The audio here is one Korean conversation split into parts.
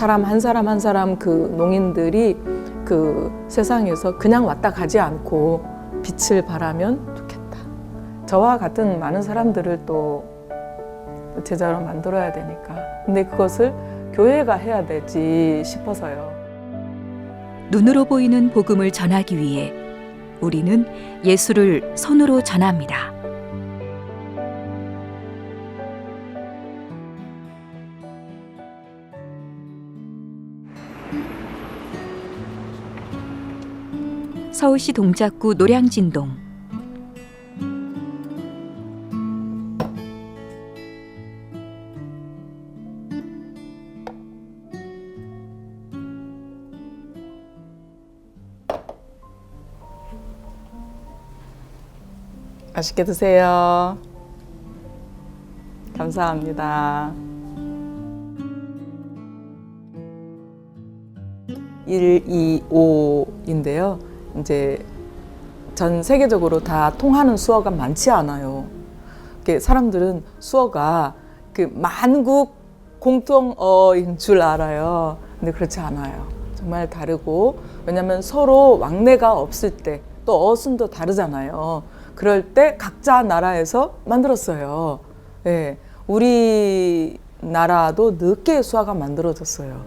사람 한 사람 한 사람 그 농인들이 그 세상에서 그냥 왔다 가지 않고 빛을 발하면 좋겠다. 저와 같은 많은 사람들을 또 제자로 만들어야 되니까. 근데 그것을 교회가 해야 되지 싶어서요. 눈으로 보이는 복음을 전하기 위해 우리는 예수를 손으로 전합니다. 서울시 동작구 노량진동 맛있게 드세요. 감사합니다. 1, 2, 5인데요. 이제 전 세계적으로 다 통하는 수어가 많지 않아요. 사람들은 수어가 그 만국 공통어인 줄 알아요. 근데 그렇지 않아요. 정말 다르고 왜냐하면 서로 왕래가 없을 때 또 어순도 다르잖아요. 그럴 때 각자 나라에서 만들었어요. 예, 우리 나라도 늦게 수화가 만들어졌어요.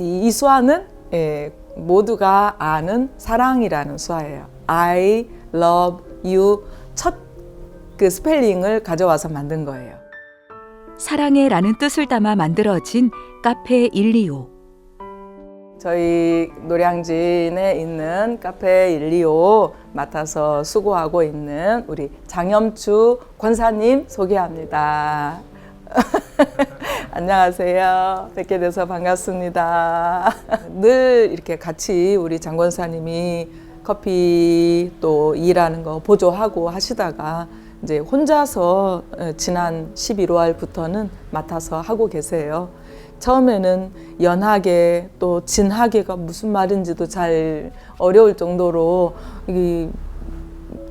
이, 이 수화는 예, 모두가 아는 사랑이라는 수화예요. I love you 첫 그 스펠링을 가져와서 만든 거예요. 사랑해라는 뜻을 담아 만들어진 카페 125. 저희 노량진에 있는 카페 125 맡아서 수고하고 있는 우리 장염추 권사님 소개합니다. 안녕하세요. 뵙게 돼서 반갑습니다. 늘 이렇게 같이 우리 장 권사님이 커피 또 일하는 거 보조하고 하시다가 이제 혼자서 어, 지난 11월부터는 맡아서 하고 계세요. 처음에는 연하게 또 진하게가 무슨 말인지도 잘 어려울 정도로 이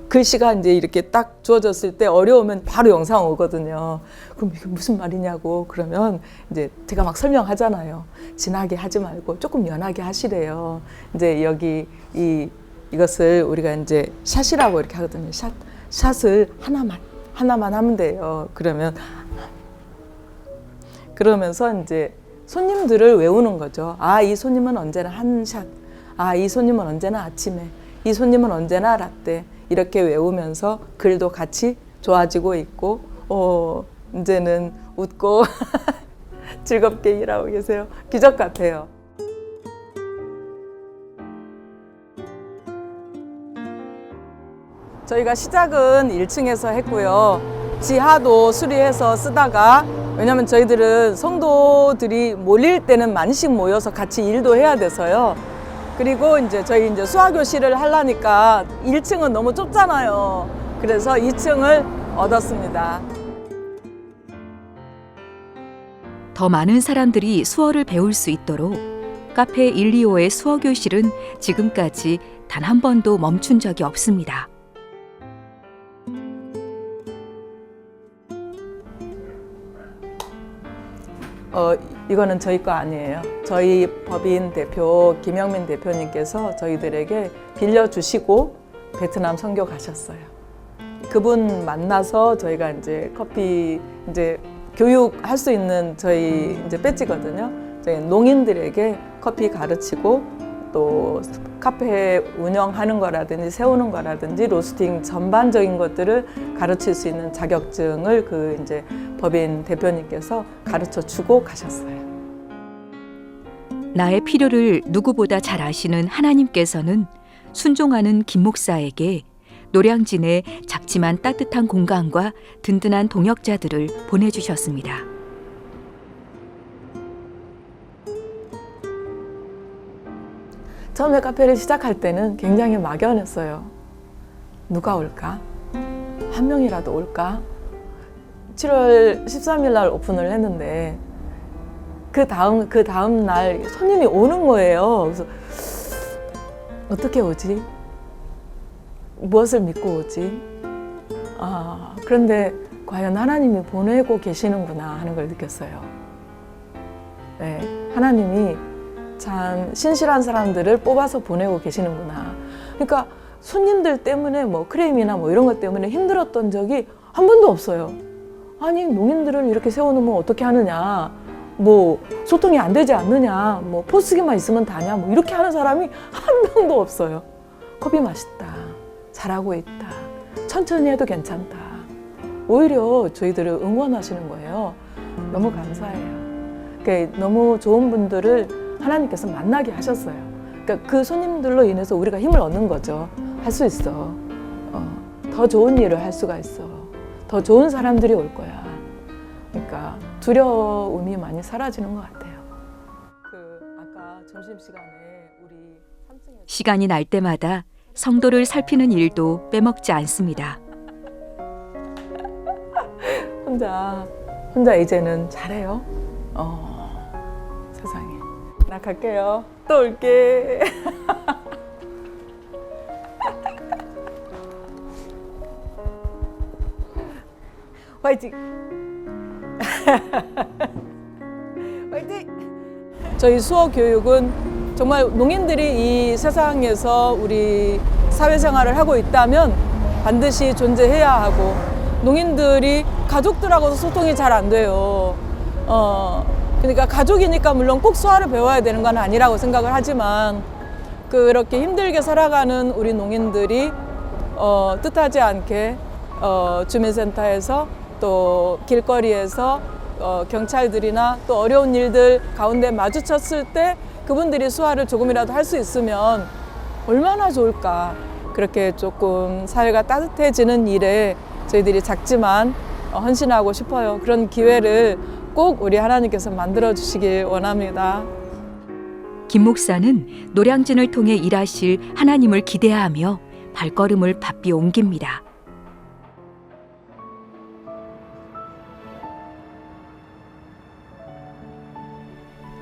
글씨가 이제 이렇게 딱 주어졌을 때 어려우면 바로 영상 오거든요. 그럼 이게 무슨 말이냐고 그러면 이제 제가 막 설명하잖아요. 진하게 하지 말고 조금 연하게 하시래요. 이제 여기 이 이것을 우리가 이제 샷이라고 이렇게 하거든요. 샷 샷을 하나만 하나만 하면 돼요. 그러면 그러면서 이제 손님들을 외우는 거죠. 아, 이 손님은 언제나 한 샷. 아, 이 손님은 언제나 아침에. 이 손님은 언제나 라떼. 이렇게 외우면서 글도 같이 좋아지고 있고, 어, 이제는 웃고 즐겁게 일하고 계세요. 기적 같아요. 저희가 시작은 1층에서 했고요. 지하도 수리해서 쓰다가 왜냐면 저희들은 성도들이 몰릴 때는 많이씩 모여서 같이 일도 해야 돼서요. 그리고 이제 저희 이제 수화교실을 하려니까 1층은 너무 좁잖아요. 그래서 2층을 얻었습니다. 더 많은 사람들이 수어를 배울 수 있도록 카페 125의 수어 교실은 지금까지 단 한 번도 멈춘 적이 없습니다. 어, 이거는 저희 거 아니에요. 저희 법인 대표 김영민 대표님께서 저희들에게 빌려주시고 베트남 선교 가셨어요. 그분 만나서 저희가 이제 커피 이제 교육할 수 있는 저희 이제 배지거든요. 저희 농인들에게 커피 가르치고 또 카페 운영하는 거라든지 세우는 거라든지 로스팅 전반적인 것들을 가르칠 수 있는 자격증을 그 이제 법인 대표님께서 가르쳐 주고 가셨어요. 나의 필요를 누구보다 잘 아시는 하나님께서는 순종하는 김 목사에게 노량진의 작지만 따뜻한 공간과 든든한 동역자들을 보내주셨습니다. 처음에 카페를 시작할 때는 굉장히 막연했어요. 누가 올까? 한 명이라도 올까? 7월 13일 날 오픈을 했는데 그 다음 그 다음 날 손님이 오는 거예요. 그래서 어떻게 오지? 무엇을 믿고 오지? 아, 그런데 과연 하나님이 보내고 계시는구나 하는 걸 느꼈어요. 네, 하나님이 참 신실한 사람들을 뽑아서 보내고 계시는구나. 그러니까 손님들 때문에 뭐 크레임이나 뭐 이런 것 때문에 힘들었던 적이 한 번도 없어요. 아니 농인들을 이렇게 세워놓으면 어떻게 하느냐. 뭐 소통이 안 되지 않느냐. 뭐 포스기만 있으면 다냐. 뭐 이렇게 하는 사람이 한 명도 없어요. 커피 맛있다. 잘하고 있다. 천천히 해도 괜찮다. 오히려 저희들을 응원하시는 거예요. 너무 감사해요. 그러니까 너무 좋은 분들을 하나님께서 만나게 하셨어요. 그러니까 그 손님들로 인해서 우리가 힘을 얻는 거죠. 할 수 있어. 어, 더 좋은 일을 할 수가 있어. 더 좋은 사람들이 올 거야. 그러니까 두려움이 많이 사라지는 것 같아요. 그 아까 점심 시간에 우리 3층에 시간이 날 때마다 성도를 살피는 일도 빼먹지 않습니다. 혼자 혼자 이제는 잘해요. 어 나 갈게요. 또 올게. 화이팅. 화이팅. 저희 수어 교육은 정말 농인들이 이 세상에서 우리 사회생활을 하고 있다면 반드시 존재해야 하고 농인들이 가족들하고도 소통이 잘 안 돼요. 어, 그러니까 가족이니까 물론 꼭 수화를 배워야 되는 건 아니라고 생각을 하지만 그렇게 힘들게 살아가는 우리 농인들이 어, 뜻하지 않게 어, 주민센터에서 또 길거리에서 어, 경찰들이나 또 어려운 일들 가운데 마주쳤을 때 그분들이 수화를 조금이라도 할 수 있으면 얼마나 좋을까. 그렇게 조금 사회가 따뜻해지는 일에 저희들이 작지만 어, 헌신하고 싶어요. 그런 기회를 꼭 우리 하나님께서 만들어 주시길 원합니다. 김 목사는 노량진을 통해 일하실 하나님을 기대하며 발걸음을 바삐 옮깁니다.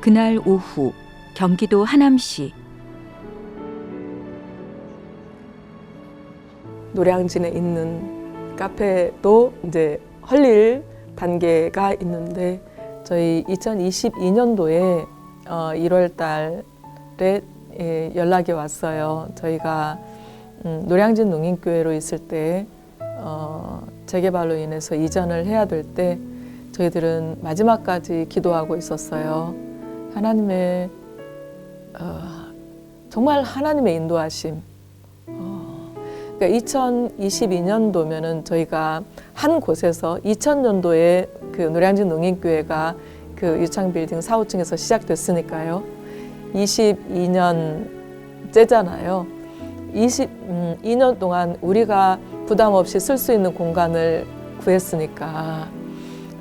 그날 오후 경기도 하남시 노량진에 있는 카페도 이제 헐릴 단계가 있는데 저희 2022년도에 어, 1월 달에 예, 연락이 왔어요. 저희가 음, 노량진 농인교회로 있을 때 어, 재개발로 인해서 이전을 해야 될 때 저희들은 마지막까지 기도하고 있었어요. 하나님의 어, 정말 하나님의 인도하심. 그러니까 2022년도면은 저희가 한 곳에서 2000년도에 그 노량진 농인교회가 그 유창 빌딩 4, 5층에서 시작됐으니까요. 22년째잖아요. 22년 동안 우리가 부담 없이 쓸 수 있는 공간을 구했으니까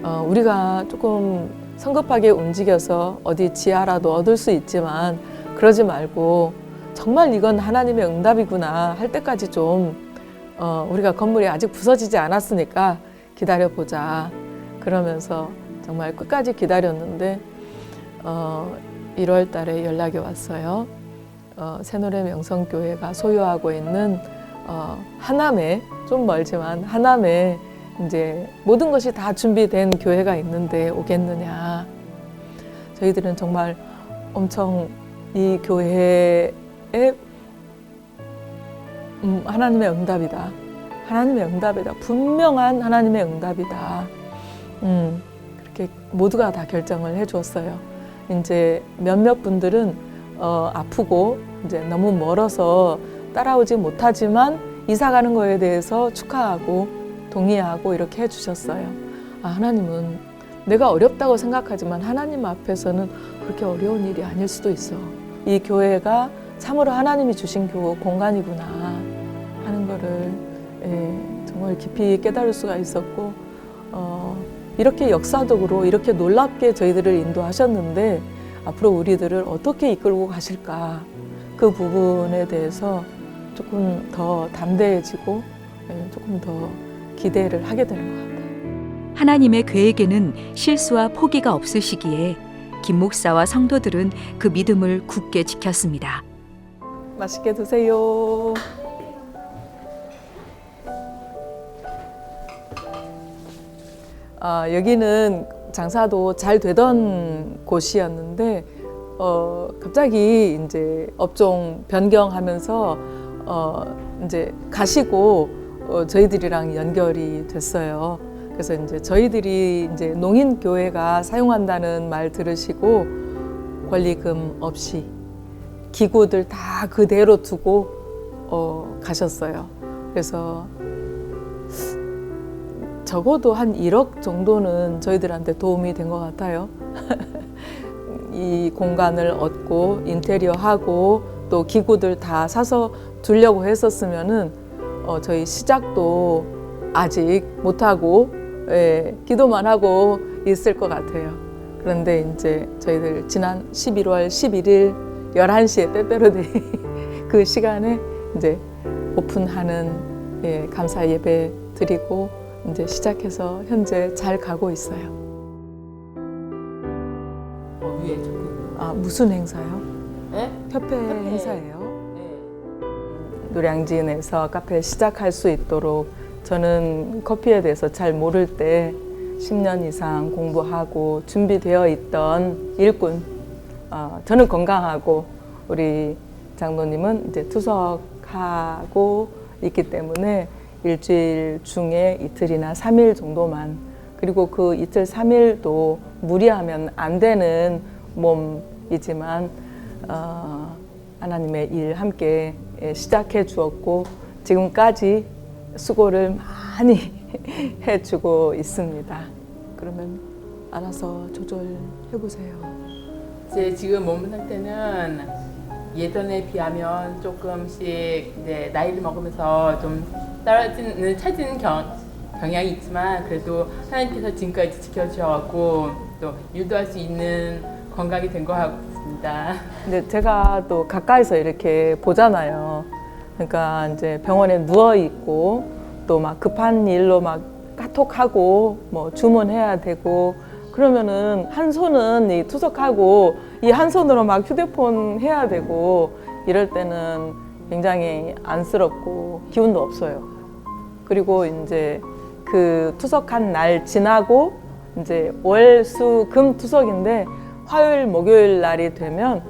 어, 우리가 조금 성급하게 움직여서 어디 지하라도 얻을 수 있지만 그러지 말고 정말 이건 하나님의 응답이구나 할 때까지 좀 어, 우리가 건물이 아직 부서지지 않았으니까 기다려 보자 그러면서 정말 끝까지 기다렸는데 어, 1월 달에 연락이 왔어요. 어, 새노래 명성교회가 소유하고 있는 어, 하남에 좀 멀지만 하남에 이제 모든 것이 다 준비된 교회가 있는데 오겠느냐. 저희들은 정말 엄청 이 교회에 음, 하나님의 응답이다. 하나님의 응답이다. 분명한 하나님의 응답이다. 음, 그렇게 모두가 다 결정을 해 주었어요. 이제 몇몇 분들은 어, 아프고 이제 너무 멀어서 따라오지 못하지만 이사 가는 거에 대해서 축하하고 동의하고 이렇게 해 주셨어요. 아, 하나님은 내가 어렵다고 생각하지만 하나님 앞에서는 그렇게 어려운 일이 아닐 수도 있어. 이 교회가 참으로 하나님이 주신 교 공간이구나 하는 거를 예, 정말 깊이 깨달을 수가 있었고 어, 이렇게 역사적으로 이렇게 놀랍게 저희들을 인도하셨는데 앞으로 우리들을 어떻게 이끌고 가실까 그 부분에 대해서 조금 더 담대해지고 예, 조금 더 기대를 하게 되는 것 같아요. 하나님의 계획에는 실수와 포기가 없으시기에 김 목사와 성도들은 그 믿음을 굳게 지켰습니다. 맛있게 드세요. 아, 여기는 장사도 잘 되던 곳이었는데 어, 갑자기 이제 업종 변경하면서 어, 이제 가시고 어, 저희들이랑 연결이 됐어요. 그래서 이제 저희들이 이제 농인 교회가 사용한다는 말 들으시고 권리금 없이 기구들 다 그대로 두고 어, 가셨어요. 그래서 적어도 한 1억 정도는 저희들한테 도움이 된 것 같아요. 이 공간을 얻고 인테리어 하고 또 기구들 다 사서 두려고 했었으면은 어, 저희 시작도 아직 못하고 예, 기도만 하고 있을 것 같아요. 그런데 이제 저희들 지난 11월 11일 11시에 빼빼로데이 그 시간에 이제 오픈하는 예, 감사 예배 드리고 이제 시작해서 현재 잘 가고 있어요. 어, 위에 조금. 아 무슨 행사요? 네? 협회 협회. 행사예요. 네. 노량진에서 카페 시작할 수 있도록 저는 커피에 대해서 잘 모를 때 10년 이상 공부하고 준비되어 있던 일꾼. 어, 저는 건강하고 우리 장로님은 이제 투석하고 있기 때문에 일주일 중에 이틀이나 3일 정도만 그리고 그 이틀 3일도 무리하면 안 되는 몸이지만 어, 하나님의 일 함께 예, 시작해 주었고 지금까지 수고를 많이 해주고 있습니다. 그러면 알아서 조절해 보세요. 제 지금 몸 상태는 예전에 비하면 조금씩 이제 나이를 먹으면서 좀 떨어지는 처지는 경, 경향이 있지만 그래도 하나님께서 지금까지 지켜주셔갖고 또 일도 할 수 있는 건강이 된 것 같습니다. 근데 제가 또 가까이서 이렇게 보잖아요. 그러니까 이제 병원에 누워 있고 또 막 급한 일로 막 카톡하고 뭐 주문해야 되고 그러면은 한 손은 이 투석하고 이 한 손으로 막 휴대폰 해야 되고 이럴 때는 굉장히 안쓰럽고 기운도 없어요. 그리고 이제 그 투석한 날 지나고 이제 월, 수, 금 투석인데 화요일, 목요일 날이 되면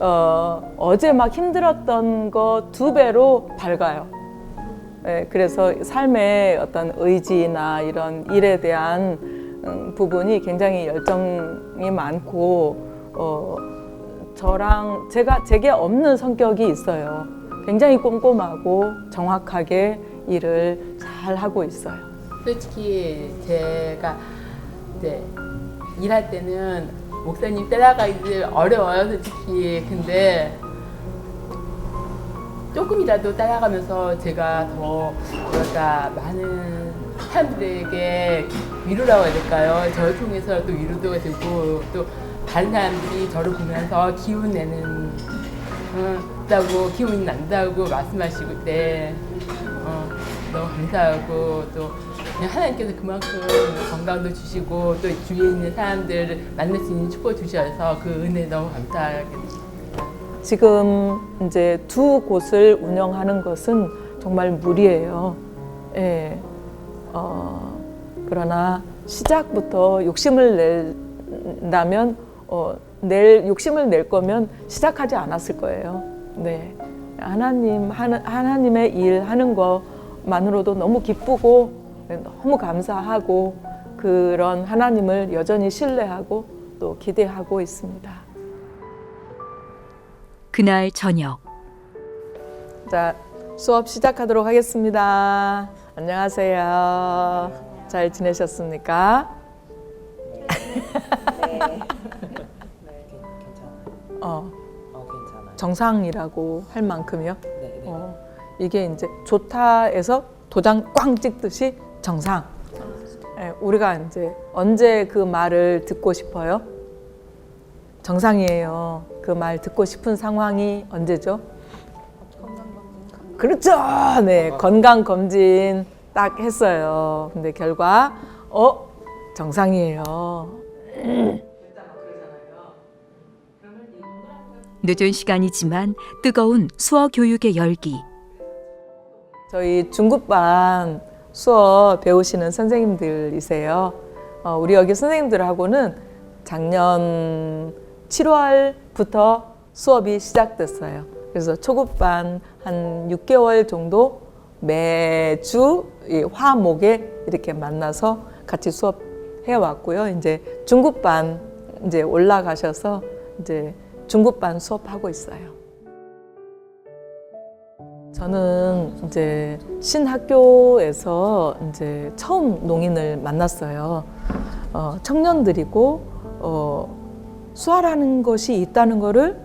어, 어제 막 힘들었던 거 두 배로 밝아요. 예, 그래서 삶의 어떤 의지나 이런 일에 대한 음, 부분이 굉장히 열정이 많고 어, 저랑 제가 제게 없는 성격이 있어요. 굉장히 꼼꼼하고 정확하게 일을 잘 하고 있어요. 솔직히 제가 이제 일할 때는 목사님 따라가기 어려워요, 솔직히. 근데 조금이라도 따라가면서 제가 더 뭐랄까 많은 사람들에게 위로라고 해야 될까요? 저를 통해서 또 위로도 되고 또 다른 사람들이 저를 보면서 기운 내는 어, 다고 기운이 난다고 말씀하시고 때 어, 너무 감사하고 또 하나님께서 그만큼 건강도 주시고 또 주위에 있는 사람들을 만날 수 있는 축복 주셔서 그 은혜 너무 감사하게 지금 이제 두 곳을 운영하는 것은 정말 무리예요. 예. 어, 그러나 시작부터 욕심을 낸다면 어, 낼 욕심을 낼 거면 시작하지 않았을 거예요. 네. 하나님 하는 하나님의 일 하는 것만으로도 너무 기쁘고 너무 감사하고 그런 하나님을 여전히 신뢰하고 또 기대하고 있습니다. 그날 저녁 자, 수업 시작하도록 하겠습니다. 안녕하세요. 잘 지내셨습니까? 어, 어 괜찮아요. 정상이라고 할 만큼이요. 네, 네. 어, 이게 이제 좋다에서 도장 꽝 찍듯이 정상. 예, 우리가 이제 언제 그 말을 듣고 싶어요? 정상이에요. 그 말 듣고 싶은 상황이 언제죠? 그렇죠. 네, 건강 검진 딱 했어요. 근데 결과 어 정상이에요. 늦은 시간이지만 뜨거운 수어 교육의 열기 저희 중급반 수업 배우시는 선생님들이세요. 어, 우리 여기 선생님들하고는 작년 7월부터 수업이 시작됐어요. 그래서 초급반 한 6개월 정도 매주 이 화목에 이렇게 만나서 같이 수업해 왔고요. 이제 중급반 이제 올라가셔서 이제 중급반 수업하고 있어요. 저는 이제 신학교에서 이제 처음 농인을 만났어요. 어, 청년들이고 어, 수화라는 것이 있다는 거를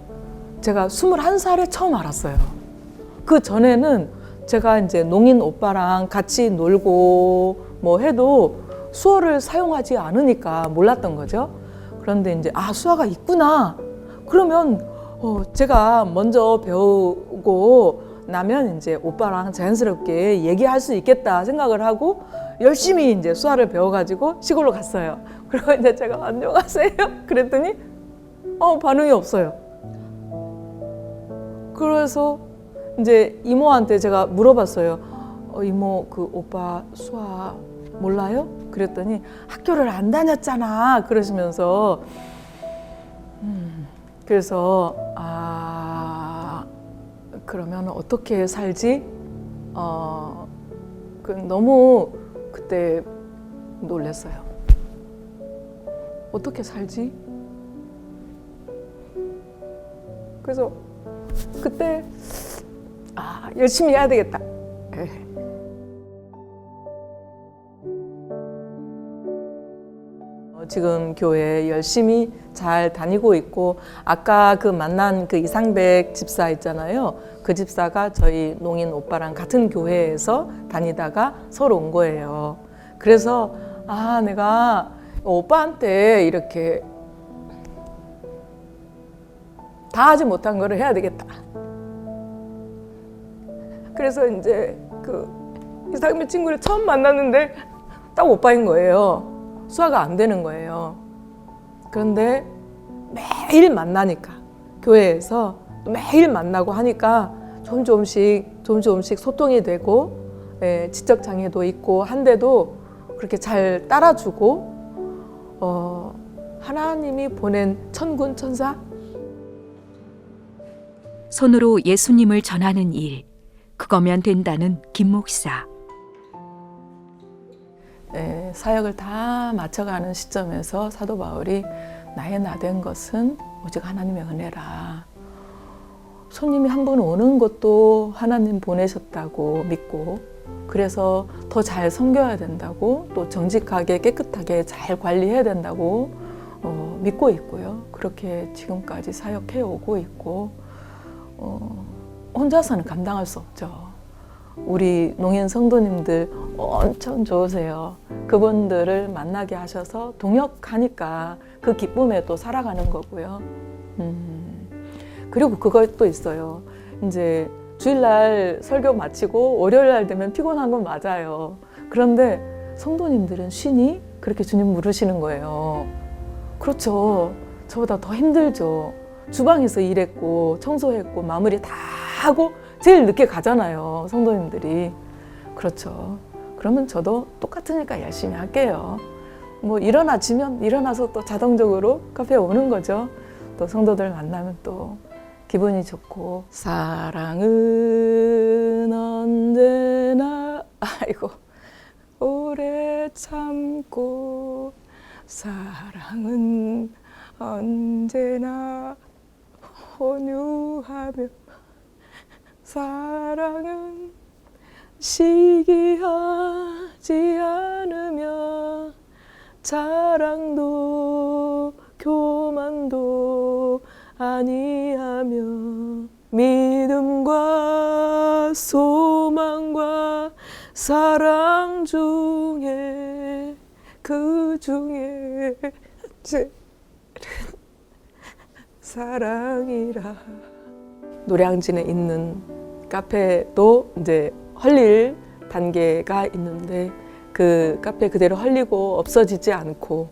제가 21살에 처음 알았어요. 그 전에는 제가 이제 농인 오빠랑 같이 놀고 뭐 해도 수어를 사용하지 않으니까 몰랐던 거죠. 그런데 이제 아 수화가 있구나. 그러면 어, 제가 먼저 배우고 나면 이제 오빠랑 자연스럽게 얘기할 수 있겠다 생각을 하고 열심히 이제 수화를 배워가지고 시골로 갔어요. 그리고 이제 제가 안녕하세요. 그랬더니 어 반응이 없어요. 그래서 이제 이모한테 제가 물어봤어요. 어, 이모 그 오빠 수화 몰라요? 그랬더니 학교를 안 다녔잖아. 그러시면서 음, 그래서 아 그러면 어떻게 살지? 어, 그 너무 그때 놀랐어요. 어떻게 살지? 그래서 그때 아 열심히 해야 되겠다. 예. 어, 지금 교회 열심히 잘 다니고 있고 아까 그 만난 그 이상백 집사 있잖아요. 그 집사가 저희 농인 오빠랑 같은 교회에서 다니다가 서로 온 거예요. 그래서 아 내가 오빠한테 이렇게 다 하지 못한 거를 해야 되겠다. 그래서 이제 그 이상민 친구를 처음 만났는데 딱 오빠인 거예요. 수화가 안 되는 거예요. 그런데 매일 만나니까 교회에서 매일 만나고 하니까 좀 조금씩 좀 조금씩 소통이 되고 예, 지적 장애도 있고 한데도 그렇게 잘 따라주고 어, 하나님이 보낸 천군 천사 손으로 예수님을 전하는 일. 그거면 된다는 김 목사. 예, 사역을 다 마쳐가는 시점에서 사도 바울이 나의 나된 것은 오직 하나님의 은혜라. 손님이 한 분 오는 것도 하나님 보내셨다고 믿고 그래서 더 잘 섬겨야 된다고 또 정직하게 깨끗하게 잘 관리해야 된다고 어, 믿고 있고요. 그렇게 지금까지 사역해 오고 있고 어, 혼자서는 감당할 수 없죠. 우리 농인 성도님들 엄청 좋으세요. 그분들을 만나게 하셔서 동역하니까 그 기쁨에 또 살아가는 거고요. 음, 그리고 그것도 있어요. 이제 주일날 설교 마치고 월요일날 되면 피곤한 건 맞아요. 그런데 성도님들은 쉬니? 그렇게 주님 물으시는 거예요. 그렇죠. 저보다 더 힘들죠. 주방에서 일했고 청소했고 마무리 다 하고 제일 늦게 가잖아요. 성도님들이. 그렇죠. 그러면 저도 똑같으니까 열심히 할게요. 뭐 일어나지면 일어나서 또 자동적으로 카페에 오는 거죠. 또 성도들 만나면 또 기분이 좋고 사랑은 언제나 아이고 오래 참고 사랑은 언제나 온유하며 사랑은 시기하지 않으며 자랑도 교만도 아니하며 믿음과 소망과 사랑 중에 그 중에 사랑이라. 노량진에 있는 카페도 이제 헐릴 단계가 있는데 그 카페 그대로 헐리고 없어지지 않고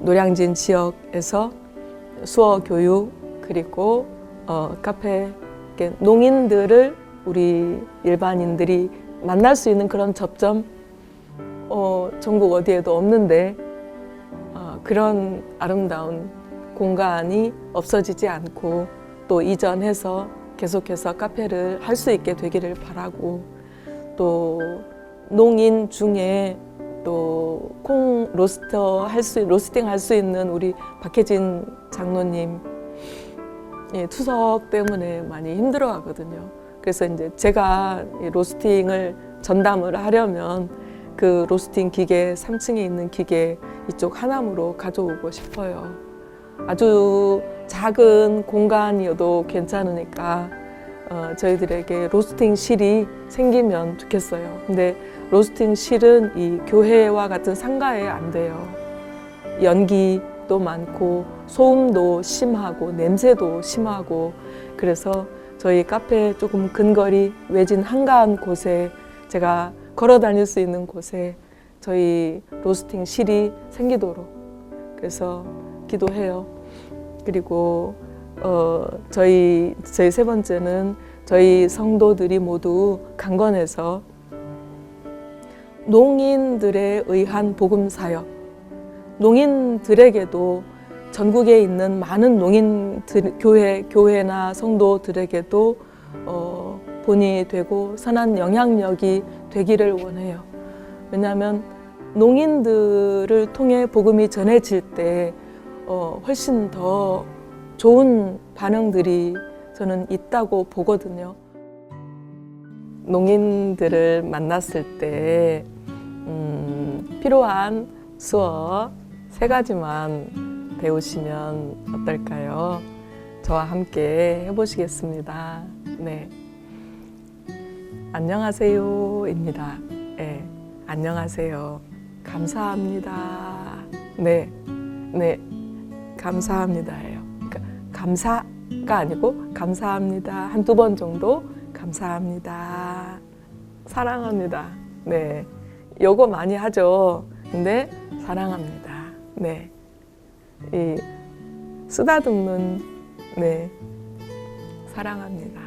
노량진 지역에서 수어 교육 그리고 어, 카페 농인들을 우리 일반인들이 만날 수 있는 그런 접점 어, 전국 어디에도 없는데 어, 그런 아름다운 공간이 없어지지 않고 또 이전해서 계속해서 카페를 할 수 있게 되기를 바라고 또 농인 중에 또 콩 로스터 할 수 로스팅 할 수 있는 우리 박혜진 장로님 예, 투석 때문에 많이 힘들어 하거든요. 그래서 이제 제가 이 로스팅을 전담을 하려면 그 로스팅 기계 3층에 있는 기계 이쪽 하남으로 가져오고 싶어요. 아주 작은 공간이어도 괜찮으니까 어, 저희들에게 로스팅 실이 생기면 좋겠어요. 근데 로스팅 실은 이 교회와 같은 상가에 안 돼요. 연기도 많고 소음도 심하고 냄새도 심하고 그래서 저희 카페 조금 근거리 외진 한가한 곳에 제가 걸어 다닐 수 있는 곳에 저희 로스팅 실이 생기도록 그래서 기도 해요. 그리고 어 저희 저희 세 번째는 저희 성도들이 모두 강건해서 농인들에 의한 복음 사역 농인들에게도 전국에 있는 많은 농인 교회 교회나 성도들에게도 어, 본이 되고 선한 영향력이 되기를 원해요. 왜냐하면 농인들을 통해 복음이 전해질 때 어, 훨씬 더 좋은 반응들이 저는 있다고 보거든요. 농인들을 만났을 때 음, 필요한 수업 세 가지만 배우시면 어떨까요? 저와 함께 해보시겠습니다. 네. 안녕하세요입니다. 네. 안녕하세요. 감사합니다. 네. 네. 감사합니다예요. 그러니까 감사가 아니고 감사합니다. 한 두 번 정도 감사합니다. 사랑합니다. 네. 요거 많이 하죠. 근데 사랑합니다. 네. 이 쓰다듬는 네. 사랑합니다.